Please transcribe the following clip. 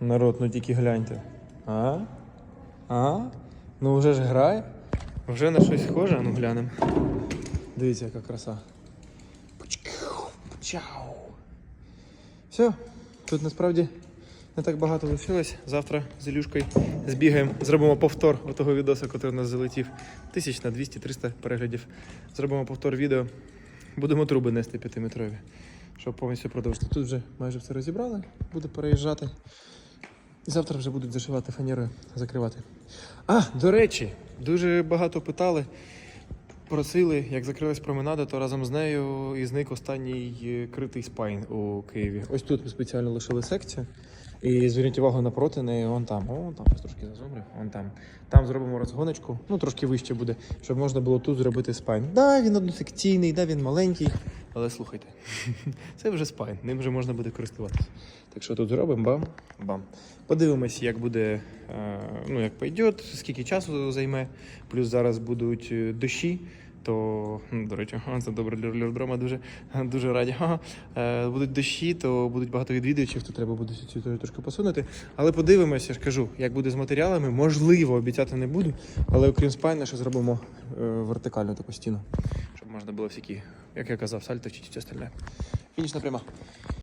Народ, ну тільки гляньте. А? А? Ну вже ж грає. Вже на щось схоже, а ну глянемо. Дивіться, яка краса. Чау. Все, тут насправді не так багато лишилось. Завтра з Ілюшкою збігаємо, зробимо повтор того відоса, який у нас залетів. Тисяч на 200-300 переглядів. Зробимо повтор відео. Будемо труби нести п'ятиметрові, щоб повністю продовжити. Тут вже майже все розібрали, буде переїжджати. Завтра вже будуть зашивати фанерою, закривати. А, до речі, дуже багато питали, просили, як закрилась променада, то разом з нею і зник останній е, критий спайн у Києві. Ось тут ми спеціально лишили секцію. І зверніть увагу напроти неї, вон там, вон там, трошки зазумрив, вон там. Там зробимо розгоночку, ну трошки вище буде, щоб можна було тут зробити спайн. Да, він односекційний, да, він маленький. Але слухайте, це вже спайн, ним вже можна буде користуватися. Так що тут зробимо бам, бам. Подивимось, як буде, е, ну як пойде, скільки часу займе. Плюс зараз будуть е, дощі. То, м, до речі, це добре для льодрома, дуже, дуже раді. Е, будуть дощі, то будуть багато відвідувачів, то треба буде цю трошки посунути. Але подивимося, я ж кажу, як буде з матеріалами. Можливо, обіцяти не буду, але окрім спайна, ще зробимо вертикальну таку стіну, щоб можна було всякі, як я казав, сальто чи все остальне. Фінішна пряма.